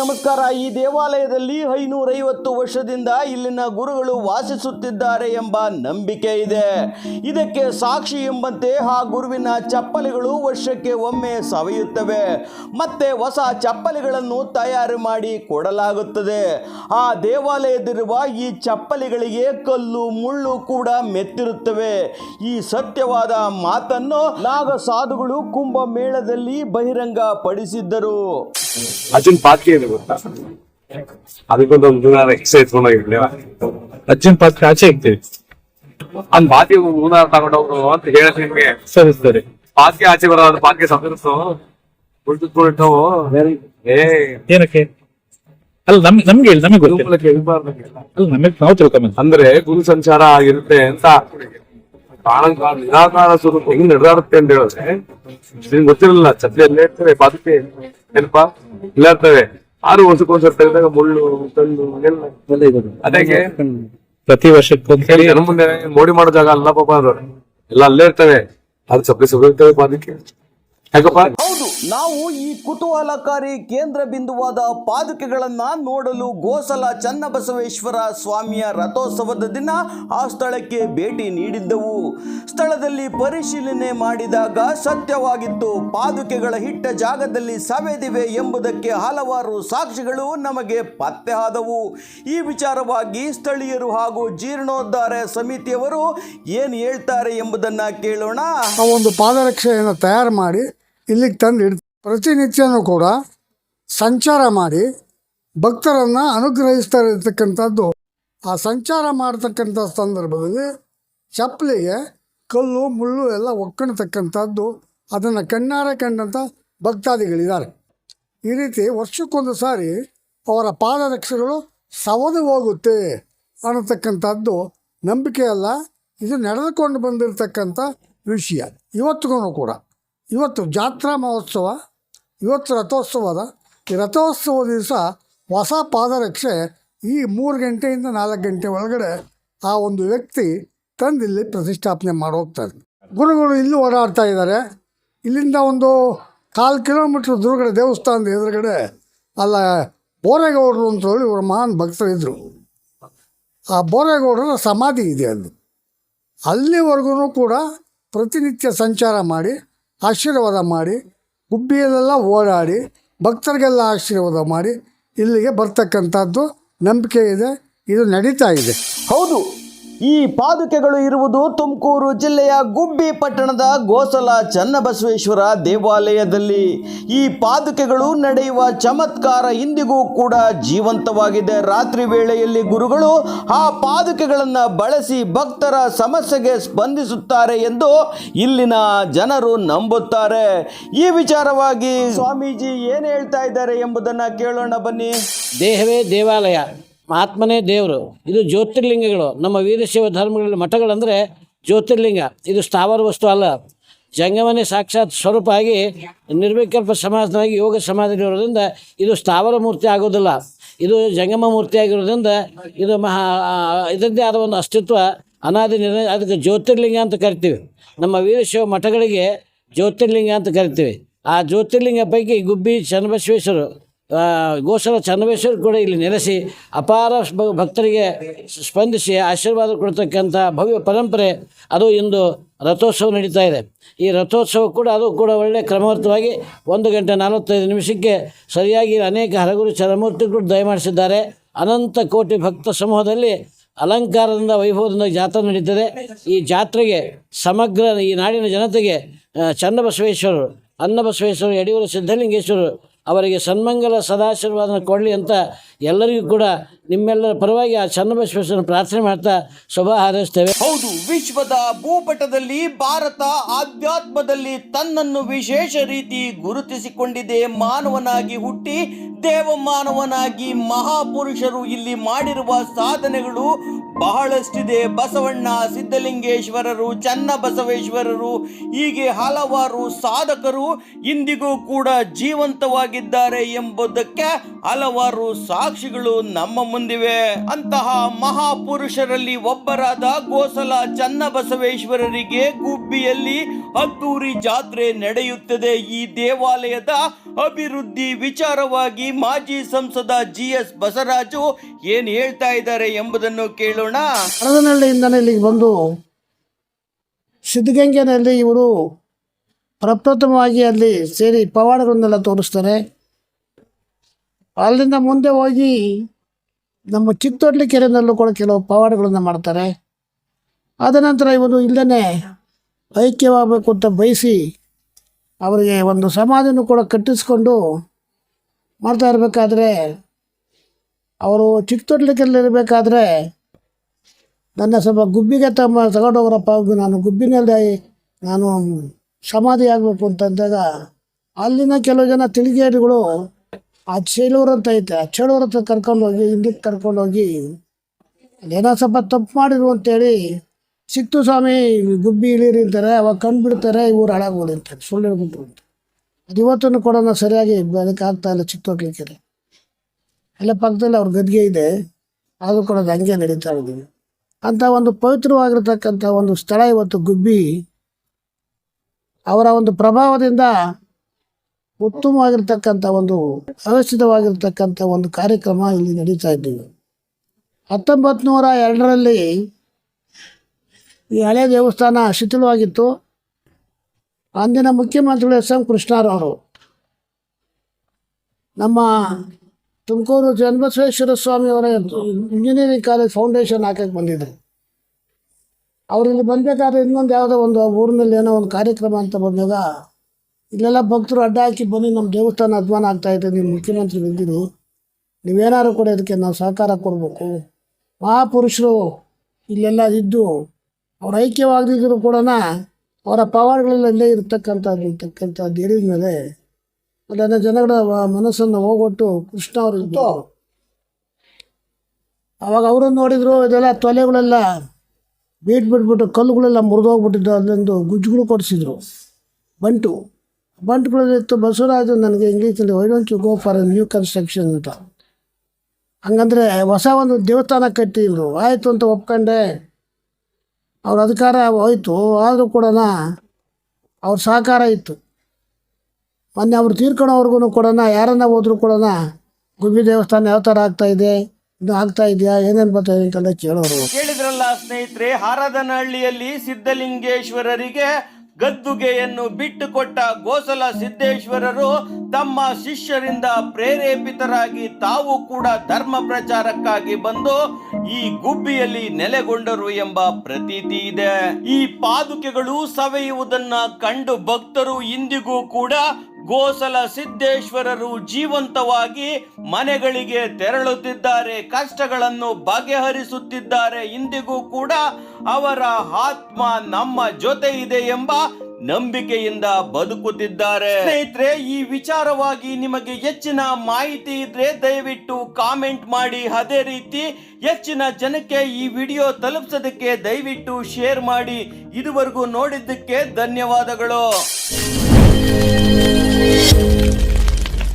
ನಮಸ್ಕಾರ. ಈ ದೇವಾಲಯದಲ್ಲಿ ಐನೂರೈವತ್ತು ವರ್ಷದಿಂದ ಇಲ್ಲಿನ ಗುರುಗಳು ವಾಸಿಸುತ್ತಿದ್ದಾರೆ ಎಂಬ ನಂಬಿಕೆ ಇದೆ. ಇದಕ್ಕೆ ಸಾಕ್ಷಿ ಎಂಬಂತೆ ಆ ಗುರುವಿನ ಚಪ್ಪಲಿಗಳು ವರ್ಷಕ್ಕೆ ಒಮ್ಮೆ ಸವೆಯುತ್ತವೆ. ಮತ್ತೆ ಹೊಸ ಚಪ್ಪಲಿಗಳನ್ನು ತಯಾರು ಮಾಡಿ ಕೊಡಲಾಗುತ್ತದೆ. ಆ ದೇವಾಲಯದಲ್ಲಿರುವ ಈ ಚಪ್ಪಲಿಗಳಿಗೆ ಕಲ್ಲು, ಮುಳ್ಳು ಕೂಡ ಮೆತ್ತಿರುತ್ತವೆ. ಈ ಸತ್ಯವಾದ ಮಾತನ್ನು ನಾಗ ಸಾಧುಗಳು ಕುಂಭಮೇಳದಲ್ಲಿ ಬಹಿರಂಗ ಪಡಿಸಿದ್ದರು ಅರ್ಜುನ್ ಪಾತ್ಕೆ ಇದೆ ಗೊತ್ತಾ? ಅದಕ್ಕೊಂದು ಒಂದು ಎಕ್ಸ್ಟ್ರಾ ಎತ್ಕೊಂಡು ಹೋಗಿರ್ಲಿ ಅರ್ಜುನ್ ಪಾತ್ರೆ ಆಚೆ ಇಕ್ತೀವಿ ಅಂದ್ ಬಾತಿ ಮೂನಾರ್ ತಗೊಂಡೋಗ್ರು ಅಂತ ಹೇಳಿ ನಿಮ್ಗೆ? ಸರಿ ಸರಿ. ಪಾತ್ರೆ ಆಚೆ ಬರೋದು ಪಾತ್ಗೆ ಸಂತರಿಸು ಏ. ಏನಕ್ಕೆ? ಅಲ್ಲ ನಮ್ಗೆ ನಮ್ಗೆ ಹೇಳಿ ನಮಗೆ. ಅಲ್ಲ ನಮಗೆ ನಾವು ತಿಳ್ಕೊಂಬ ಅಂದ್ರೆ ಗುರು ಸಂಚಾರ ಆಗಿರುತ್ತೆ ಅಂತ ನಿರಾಕಾರ ಸ್ವರೂಪ ಹೆಂಗ್ ನಡೆದಾಡುತ್ತೆ ಅಂತ ಹೇಳಿದ್ರೆ ನಿಮ್ಗೆ ಗೊತ್ತಿರಲಿಲ್ಲ ಛತ್ರಿ ಎಲ್ಲ ಇರ್ತವೆ ಪಾದಕ್ಕೆ. ಏನಪ್ಪಾ? ಇಲ್ಲ ಇರ್ತವೆ ಆರು ವರ್ಷಕ್ಕೊಂದ್ಸರಿ ತೆಗೆದಾಗ ಮುಳ್ಳು ಕಲ್ಲು ಎಲ್ಲ ಅದಕ್ಕೆ ಪ್ರತಿ ವರ್ಷಕ್ಕೊಂದ್ಸರಿ ಮುಂದೆ ಮೋಡಿ ಮಾಡೋ ಜಾಗ ಅಲ್ಲ ಪಾಪ ಅದು. ಎಲ್ಲ ಅಲ್ಲೇ ಇರ್ತವೆ. ಅದು ಸಪ್ಲಿ ಸಪ್ಲಿ ಇರ್ತವೆ ಅದಕ್ಕೆ. ಯಾಕಪ್ಪ? ನಾವು ಈ ಕುತೂಹಲಕಾರಿ ಕೇಂದ್ರ ಬಿಂದುವಾದ ಪಾದುಕೆಗಳನ್ನು ನೋಡಲು ಗೋಸಲ ಚನ್ನಬಸವೇಶ್ವರ ಸ್ವಾಮಿಯ ರಥೋತ್ಸವದ ದಿನ ಆ ಸ್ಥಳಕ್ಕೆ ಭೇಟಿ ನೀಡಿದ್ದವು. ಸ್ಥಳದಲ್ಲಿ ಪರಿಶೀಲನೆ ಮಾಡಿದಾಗ ಸತ್ಯವಾಗಿತ್ತು. ಪಾದುಕೆಗಳ ಹಿಟ್ಟ ಜಾಗದಲ್ಲಿ ಸವೆದಿವೆ ಎಂಬುದಕ್ಕೆ ಹಲವಾರು ಸಾಕ್ಷಿಗಳು ನಮಗೆ ಪತ್ತೆ ಆದವು. ಈ ವಿಚಾರವಾಗಿ ಸ್ಥಳೀಯರು ಹಾಗೂ ಜೀರ್ಣೋದ್ಧಾರ ಸಮಿತಿಯವರು ಏನು ಹೇಳ್ತಾರೆ ಎಂಬುದನ್ನು ಕೇಳೋಣ. ಒಂದು ಪಾದರಕ್ಷೆಯನ್ನು ತಯಾರು ಮಾಡಿ ಇಲ್ಲಿಗೆ ತಂದು ಇಡ್ ಪ್ರತಿನಿತ್ಯನೂ ಕೂಡ ಸಂಚಾರ ಮಾಡಿ ಭಕ್ತರನ್ನು ಅನುಗ್ರಹಿಸ್ತಾ ಇರತಕ್ಕಂಥದ್ದು ಆ ಸಂಚಾರ ಮಾಡ್ತಕ್ಕಂಥ ಸಂದರ್ಭದಲ್ಲಿ ಚಪ್ಪಲಿಗೆ ಕಲ್ಲು, ಮುಳ್ಳು ಎಲ್ಲ ಒಕ್ಕಣತಕ್ಕಂಥದ್ದು. ಅದನ್ನು ಕಣ್ಣಾರೆ ಕಂಡಂಥ ಭಕ್ತಾದಿಗಳಿದ್ದಾರೆ. ಈ ರೀತಿ ವರ್ಷಕ್ಕೊಂದು ಸಾರಿ ಅವರ ಪಾದರಕ್ಷೆಗಳು ಸವದು ಹೋಗುತ್ತೆ ಅನ್ನತಕ್ಕಂಥದ್ದು ನಂಬಿಕೆ ಅಲ್ಲ ಇದು ನಡೆದುಕೊಂಡು ಬಂದಿರತಕ್ಕಂಥ ವಿಷಯ. ಇವತ್ತಿಗೂ ಕೂಡ. ಇವತ್ತು ಜಾತ್ರಾ ಮಹೋತ್ಸವ, ಇವತ್ತು ರಥೋತ್ಸವದ, ಈ ರಥೋತ್ಸವ ದಿವಸ ಹೊಸ ಪಾದರಕ್ಷೆ ಈ ಮೂರು ಗಂಟೆಯಿಂದ ನಾಲ್ಕು ಗಂಟೆ ಒಳಗಡೆ ಆ ಒಂದು ವ್ಯಕ್ತಿ ತಂದಿಲ್ಲಿ ಪ್ರತಿಷ್ಠಾಪನೆ ಮಾಡೋಗ್ತಾರೆ ಗುರುಗಳು ಇಲ್ಲಿ ಓಡಾಡ್ತಾ ಇದ್ದಾರೆ. ಇಲ್ಲಿಂದ ಒಂದು ಕಾಲು ಕಿಲೋಮೀಟ್ರ್ ದುರ್ಗಡೆ ದೇವಸ್ಥಾನದ ಎದುರುಗಡೆ ಅಲ್ಲ ಬೋರೇಗೌಡರು ಅಂತ ಹೇಳಿ ಇವರು ಮಹಾನ್ ಭಕ್ತರಿದ್ದರು ಆ ಬೋರೇಗೌಡರ ಸಮಾಧಿ ಇದೆ ಅಲ್ಲಿ. ಅಲ್ಲಿವರೆಗೂ ಕೂಡ ಪ್ರತಿನಿತ್ಯ ಸಂಚಾರ ಮಾಡಿ ಆಶೀರ್ವಾದ ಮಾಡಿ, ಗುಬ್ಬಿಯಲ್ಲೆಲ್ಲ ಓಡಾಡಿ, ಭಕ್ತರಿಗೆಲ್ಲ ಆಶೀರ್ವಾದ ಮಾಡಿ ಇಲ್ಲಿಗೆ ಬರ್ತಕ್ಕಂಥದ್ದು ನಂಬಿಕೆ ಇದೆ, ಇದು ನಡೀತಾ ಇದೆ. ಹೌದು. ಈ ಪಾದುಕೆಗಳು ಇರುವುದು ತುಮಕೂರು ಜಿಲ್ಲೆಯ ಗುಬ್ಬಿ ಪಟ್ಟಣದ ಗೋಸಲ ಚನ್ನಬಸವೇಶ್ವರ ದೇವಾಲಯದಲ್ಲಿ. ಈ ಪಾದುಕೆಗಳು ನಡೆಯುವ ಚಮತ್ಕಾರ ಇಂದಿಗೂ ಕೂಡ ಜೀವಂತವಾಗಿದೆ. ರಾತ್ರಿ ವೇಳೆಯಲ್ಲಿ ಗುರುಗಳು ಆ ಪಾದುಕೆಗಳನ್ನು ಬಳಸಿ ಭಕ್ತರ ಸಮಸ್ಯೆಗೆ ಸ್ಪಂದಿಸುತ್ತಾರೆ ಎಂದು ಇಲ್ಲಿನ ಜನರು ನಂಬುತ್ತಾರೆ. ಈ ವಿಚಾರವಾಗಿ ಸ್ವಾಮೀಜಿ ಏನು ಹೇಳ್ತಾ ಇದ್ದಾರೆ ಎಂಬುದನ್ನು ಕೇಳೋಣ ಬನ್ನಿ. ದೇಹವೇ ದೇವಾಲಯ. ಆತ್ಮನೇ ದೇವರು. ಇದು ಜ್ಯೋತಿರ್ಲಿಂಗಗಳು. ನಮ್ಮ ವೀರಶೈವ ಧರ್ಮಗಳಲ್ಲಿ ಮಠಗಳಂದರೆ ಜ್ಯೋತಿರ್ಲಿಂಗ. ಇದು ಸ್ಥಾವರ ವಸ್ತು ಅಲ್ಲ. ಜಂಗಮನೇ ಸಾಕ್ಷಾತ್ ಸ್ವರೂಪ ಆಗಿ ನಿರ್ವಿಕಲ್ಪ ಸಮಾಜನಾಗಿ ಯೋಗ ಸಮಾಧಿ ಇರೋದ್ರಿಂದ ಇದು ಸ್ಥಾವರ ಮೂರ್ತಿ ಆಗೋದಿಲ್ಲ. ಇದು ಜಂಗಮ ಮೂರ್ತಿ ಆಗಿರೋದ್ರಿಂದ ಇದು ಮಹಾ ಇದರದ್ದೇ ಆದ ಒಂದು ಅಸ್ತಿತ್ವ ಅನಾದಿ ನಿರ ಅದಕ್ಕೆ ಜ್ಯೋತಿರ್ಲಿಂಗ ಅಂತ ಕರಿತೀವಿ. ನಮ್ಮ ವೀರಶೈವ ಮಠಗಳಿಗೆ ಜ್ಯೋತಿರ್ಲಿಂಗ ಅಂತ ಕರಿತೀವಿ. ಆ ಜ್ಯೋತಿರ್ಲಿಂಗ ಪೈಕಿ ಗುಬ್ಬಿ ಚನ್ನಬಸವೇಶ್ವರರು ಆ, ಗೋಸಲ ಚನ್ನಬೇಶ್ವರ ಕೂಡ ಇಲ್ಲಿ ನೆಲೆಸಿ ಅಪಾರ ಭಕ್ತರಿಗೆ ಸ್ಪಂದಿಸಿ ಆಶೀರ್ವಾದ ಕೊಡ್ತಕ್ಕಂಥ ಭವ್ಯ ಪರಂಪರೆ ಅದು ಇಂದು ರಥೋತ್ಸವ ನಡೀತಾ ಇದೆ. ಈ ರಥೋತ್ಸವ ಕೂಡ ಅದು ಕೂಡ ಒಳ್ಳೆಯ ಕ್ರಮವತ್ತವಾಗಿ ಒಂದು ಗಂಟೆ ನಲವತ್ತೈದು ನಿಮಿಷಕ್ಕೆ ಸರಿಯಾಗಿ ಅನೇಕ ಹರಗುರು ಚರಮೂರ್ತಿಗಳು ದಯಮಾಡಿಸಿದ್ದಾರೆ ಅನಂತ ಕೋಟಿ ಭಕ್ತ ಸಮೂಹದಲ್ಲಿ ಅಲಂಕಾರದಿಂದ ವೈಭವದಿಂದ ಜಾತ್ರೆ ನಡೀತದೆ. ಈ ಜಾತ್ರೆಗೆ ಸಮಗ್ರ ಈ ನಾಡಿನ ಜನತೆಗೆ ಚನ್ನಬಸವೇಶ್ವರರು ಅನ್ನಬಸವೇಶ್ವರರು ಯಡಿಯೂರು ಸಿದ್ಧಲಿಂಗೇಶ್ವರರು ಅವರಿಗೆ ಸನ್ಮಂಗಲ ಸದಾಶೀರ್ವಾದನ ಕೊಡಲಿ ಅಂತ ಎಲ್ಲರಿಗೂ ಕೂಡ ನಿಮ್ಮೆಲ್ಲರ ಪರವಾಗಿ ಆ ಚನ್ನಬಸವೇಶ್ವರನ ಪ್ರಾರ್ಥನೆ ಮಾಡ್ತಾ ಶುಭ ಹಾರೈಸ್ತೇವೆ. ಹೌದು, ವಿಶ್ವದ ಭೂಪಟದಲ್ಲಿ ಭಾರತ ಆಧ್ಯಾತ್ಮದಲ್ಲಿ ತನ್ನನ್ನು ವಿಶೇಷ ರೀತಿ ಗುರುತಿಸಿಕೊಂಡಿದೆ. ಮಾನವನಾಗಿ ಹುಟ್ಟಿ ದೇವ ಮಾನವನಾಗಿ ಮಹಾಪುರುಷರು ಇಲ್ಲಿ ಮಾಡಿರುವ ಸಾಧನೆಗಳು ಬಹಳಷ್ಟಿದೆ. ಬಸವಣ್ಣ, ಸಿದ್ಧಲಿಂಗೇಶ್ವರರು, ಚನ್ನಬಸವೇಶ್ವರರು, ಹೀಗೆ ಹಲವಾರು ಸಾಧಕರು ಇಂದಿಗೂ ಕೂಡ ಜೀವಂತವಾಗಿದ್ದಾರೆ ಎಂಬುದಕ್ಕೆ ಹಲವಾರು ಸಾಕ್ಷಿಗಳು ನಮ್ಮ ಮುಂದೆ ಹೊಂದಿವೆ. ಅಂತಹ ಮಹಾಪುರುಷರಲ್ಲಿ ಒಬ್ಬರಾದ ಗೋಸಲ ಚನ್ನಬಸವೇಶ್ವರರಿಗೆ ಗುಬ್ಬಿಯಲ್ಲಿ ಅದ್ದೂರಿ ಜಾತ್ರೆ ನಡೆಯುತ್ತದೆ. ಈ ದೇವಾಲಯದ ಅಭಿವೃದ್ಧಿ ವಿಚಾರವಾಗಿ ಮಾಜಿ ಸಂಸದ ಜಿ ಎಸ್ ಬಸವರಾಜು ಏನ್ ಹೇಳ್ತಾ ಇದ್ದಾರೆ ಎಂಬುದನ್ನು ಕೇಳೋಣ. ಇಲ್ಲಿಗೆ ಬಂದು ಸಿದ್ಧಗಂಗೆನಲ್ಲಿ ಇವರು ಪ್ರಪ್ರಥಮವಾಗಿ ಅಲ್ಲಿ ಸೇರಿ ಪವಾಡಗಳನ್ನೆಲ್ಲ ತೋರಿಸ್ತಾರೆ. ಅಲ್ಲಿಂದ ಮುಂದೆ ಹೋಗಿ ನಮ್ಮ ಚಿತ್ತೊಡ್ಲಿ ಕೆರೆನಲ್ಲೂ ಕೂಡ ಕೆಲವು ಪವಾಡಗಳನ್ನು ಮಾಡ್ತಾರೆ. ಆದ ನಂತರ ಇವರು ಇಲ್ಲೇ ಐಕ್ಯವಾಗಬೇಕು ಅಂತ ಬಯಸಿ ಅವರಿಗೆ ಒಂದು ಸಮಾಧಿನೂ ಕೂಡ ಕಟ್ಟಿಸ್ಕೊಂಡು ಮಾಡ್ತಾ ಇರಬೇಕಾದ್ರೆ, ಅವರು ಚಿಕ್ಕದೊಡ್ಲಿಕೆಲ್ಲಿರಬೇಕಾದ್ರೆ ನನ್ನ ಸ್ವಲ್ಪ ಗುಬ್ಬಿಗೆ ತಮ್ಮ ತಗೊಂಡೋಗ್ರಪ್ಪ ನಾನು ಗುಬ್ಬಿನಲ್ಲಿ ನಾನು ಸಮಾಧಿ ಆಗಬೇಕು ಅಂತಂದಾಗ ಅಲ್ಲಿನ ಕೆಲವು ಜನ ತಿಳಿಗೇರಿಗಳು ಆ ಚೇಳೂರು ಅಂತ ಐತೆ. ಆ ಚೇಳೂರು ಹತ್ರ ಕರ್ಕೊಂಡೋಗಿ ಹಿಂದಕ್ಕೆ ಕರ್ಕೊಂಡೋಗಿ ಏನೋ ಸ್ವಲ್ಪ ತಪ್ಪು ಮಾಡಿರು ಅಂತೇಳಿ ಸಿಕ್ತು ಸ್ವಾಮಿ, ಗುಬ್ಬಿ ಇಳೀರಿ ಅಂತಾರೆ. ಅವಾಗ ಕಂಡುಬಿಡ್ತಾರೆ ಇವ್ರು ಹಾಳಾಗೋದು ಅಂತ ಸುಳ್ಳು ಹೇಳ್ಬಿಟ್ರು ಅಂತ. ಅದು ಇವತ್ತನ್ನು ಕೂಡ ನಾವು ಸರಿಯಾಗಿ ಅದಕ್ಕೆ ಆಗ್ತಾ ಇಲ್ಲ ಚಿಕ್ಕೋಗ್ಲಿಕ್ಕೆ ಎಲ್ಲ ಪಕ್ಕದಲ್ಲಿ ಅವ್ರ ಗದ್ಗೆ ಇದೆ. ಆದರೂ ಕೂಡ ಅದು ಹಂಗೆ ನಡೀತಾ ಇದ್ದೀವಿ ಅಂತ ಒಂದು ಪವಿತ್ರವಾಗಿರ್ತಕ್ಕಂಥ ಒಂದು ಸ್ಥಳ ಇವತ್ತು ಗುಬ್ಬಿ. ಅವರ ಒಂದು ಪ್ರಭಾವದಿಂದ ಉತ್ತಮವಾಗಿರ್ತಕ್ಕಂಥ ಒಂದು ವ್ಯವಸ್ಥಿತವಾಗಿರ್ತಕ್ಕಂಥ ಒಂದು ಕಾರ್ಯಕ್ರಮ ಇಲ್ಲಿ ನಡೀತಾ ಇದ್ದೀವಿ. ಹತ್ತೊಂಬತ್ತು ನೂರ ಎರಡರಲ್ಲಿ ಈ ಹಳೆಯ ದೇವಸ್ಥಾನ ಶಿಥಿಲವಾಗಿತ್ತು. ಅಂದಿನ ಮುಖ್ಯಮಂತ್ರಿಗಳು ಎಸ್ ಎಂ ಕೃಷ್ಣರವರು ನಮ್ಮ ತುಮಕೂರು ಸ್ವಾಮಿ ಅವರ ಇಂಜಿನಿಯರಿಂಗ್ ಕಾಲೇಜ್ ಫೌಂಡೇಶನ್ ಹಾಕಕ್ಕೆ ಬಂದಿದ್ದರು ಅವ್ರು ಬಂದಬೇಕಾದ್ರೆ ಇನ್ನೊಂದು ಯಾವುದೋ ಒಂದು ಊರಿನಲ್ಲಿ ಏನೋ ಒಂದು ಕಾರ್ಯಕ್ರಮ ಅಂತ ಬಂದಾಗ ಇಲ್ಲೆಲ್ಲ ಭಕ್ತರು ಅಡ್ಡ ಹಾಕಿ ಬಂದು ನಮ್ಮ ದೇವಸ್ಥಾನ ಅಧ್ವಾನ ಆಗ್ತಾ ಇದೆ, ನೀವು ಮುಖ್ಯಮಂತ್ರಿ ಬಂದಿದ್ದು ನೀವೇನಾದ್ರು ಕೂಡ ಇದಕ್ಕೆ ನಾವು ಸಹಕಾರ ಕೊಡಬೇಕು. ಮಹಾಪುರುಷರು ಇಲ್ಲೆಲ್ಲ ಇದ್ದು, ಅವ್ರು ಐಕ್ಯವಾಗದಿದ್ದರೂ ಕೂಡ ಅವರ ಪವಾಡಗಳಲ್ಲೇ ಇರ್ತಕ್ಕಂಥದ್ದು ಇರ್ತಕ್ಕಂಥದ್ದು ಹೇಳಿದ ಮೇಲೆ ಅದನ್ನು ಜನಗಳ ಮನಸ್ಸನ್ನು ಹೋಗೊಟ್ಟು ಕೃಷ್ಣ ಅವರು ಅವಾಗ ಅವರು ನೋಡಿದ್ರು, ಇದೆಲ್ಲ ತೊಲೆಗಳೆಲ್ಲ ಬೀಟ್ ಬಿಟ್ಬಿಟ್ಟು ಕಲ್ಲುಗಳೆಲ್ಲ ಮುರಿದೋಗ್ಬಿಟ್ಟಿದ್ದು ಅಲ್ಲೊಂದು ಗುಜ್ಜುಗಳು ಕೊಡಿಸಿದ್ರು. ಬಂಟು. ಬಂಟುಗಳಲ್ಲಿತ್ತು ಬಸವರಾಜು ನನಗೆ ಇಂಗ್ಲೀಷಲ್ಲಿ why don't you go for a new construction ಅಂತ. ಹಂಗಂದರೆ ಹೊಸ ಒಂದು ದೇವಸ್ಥಾನ ಕಟ್ಟಿದ್ರು. ಆಯಿತು ಅಂತ ಒಪ್ಕೊಂಡೆ. ಅವ್ರ ಅಧಿಕಾರ ಹೋಯಿತು. ಆದರೂ ಕೂಡ ಅವ್ರ ಸಹಕಾರ ಇತ್ತು. ಮೊನ್ನೆ ಅವ್ರು ತೀರ್ಕೊಳ್ಳೋವರೆಗೂ ಕೂಡ ಯಾರನ್ನ ಹೋದ್ರು ಕೂಡ ಗುಬ್ಬಿ ದೇವಸ್ಥಾನ ಯಾವ ಥರ ಆಗ್ತಾ ಇದೆ ಆಗ್ತಾ ಇದೆಯಾ, ಏನೇನು ಬರ್ತಾ ಇದೆ ಅಂತೆಲ್ಲ ಕೇಳೋರು. ಕೇಳಿದ್ರಲ್ಲ ಸ್ನೇಹಿತರೆ, ಹಾರದನಹಳ್ಳಿಯಲ್ಲಿ ಸಿದ್ಧಲಿಂಗೇಶ್ವರರಿಗೆ ಗದ್ದುಗೆಯನ್ನು ಬಿಟ್ಟುಕೊಟ್ಟ ಗೋಸಲ ಸಿದ್ದೇಶ್ವರರು ತಮ್ಮ ಶಿಷ್ಯರಿಂದ ಪ್ರೇರೇಪಿತರಾಗಿ ತಾವು ಕೂಡ ಧರ್ಮ ಪ್ರಚಾರಕ್ಕಾಗಿ ಬಂದು ಈ ಗುಬ್ಬಿಯಲ್ಲಿ ನೆಲೆಗೊಂಡರು ಎಂಬ ಪ್ರತೀತಿ ಇದೆ. ಈ ಪಾದುಕೆಗಳು ಸವೆಯುವುದನ್ನ ಕಂಡು ಭಕ್ತರು ಇಂದಿಗೂ ಕೂಡ ಗೋಸಲ ಸಿದ್ದೇಶ್ವರರು ಜೀವಂತವಾಗಿ ಮನೆಗಳಿಗೆ ತೆರಳುತ್ತಿದ್ದಾರೆ, ಕಷ್ಟಗಳನ್ನು ಬಗೆಹರಿಸುತ್ತಿದ್ದಾರೆ. ಇಂದಿಗೂ ಕೂಡ ಅವರ ಆತ್ಮ ನಮ್ಮ ಜೊತೆ ಇದೆ ಎಂಬ ನಂಬಿಕೆಯಿಂದ ಬದುಕುತ್ತಿದ್ದಾರೆ. ಸ್ನೇಹಿತರೆ, ಈ ವಿಚಾರವಾಗಿ ನಿಮಗೆ ಹೆಚ್ಚಿನ ಮಾಹಿತಿ ಇದ್ರೆ ದಯವಿಟ್ಟು ಕಾಮೆಂಟ್ ಮಾಡಿ. ಅದೇ ರೀತಿ ಹೆಚ್ಚಿನ ಜನಕ್ಕೆ ಈ ವಿಡಿಯೋ ತಲುಪಿಸೋದಕ್ಕೆ ದಯವಿಟ್ಟು ಶೇರ್ ಮಾಡಿ. ಇದುವರೆಗೂ ನೋಡಿದ್ದಕ್ಕೆ ಧನ್ಯವಾದಗಳು.